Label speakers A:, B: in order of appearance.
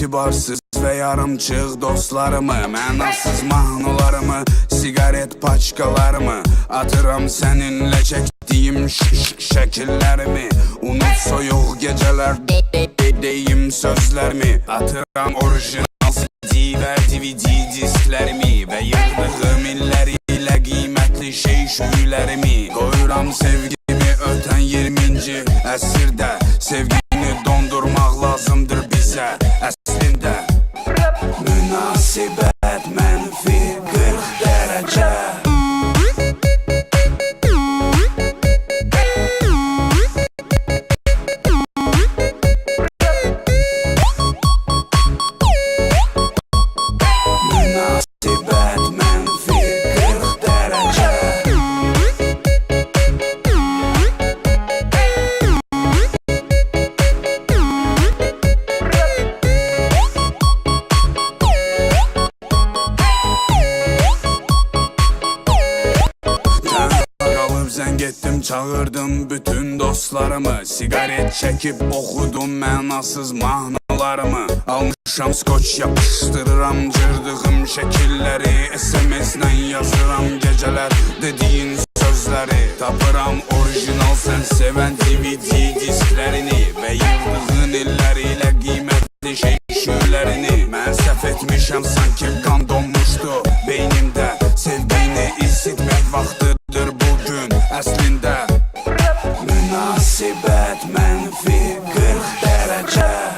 A: etibarsız ve yarımçıq dostlarımı Mənasız mahnılarımı, sigaret paçkalarımı. Atıram seninle çektiğim ş- ş- şekillerimi. Unut soyuq de- deyim sözlerimi. Atıram orijinal CD və DVD disklərimi Və yığdığım illərilə qiymətli şey şüylərimi Qoyuram sevgimi ötən 20-ci əsrdə Sevgini say back. Etdim çağırdım bütün dostlarımı. Sigaret çəkib oxudum mənasız mahnılarımı Almışam skoç yapışdırıram cırdığım şəkilləri SMS-lə yazıram gecələr dediyin sözləri Tapıram orijinal sən sevən DVD disklərini Və yığdığın Snapchat.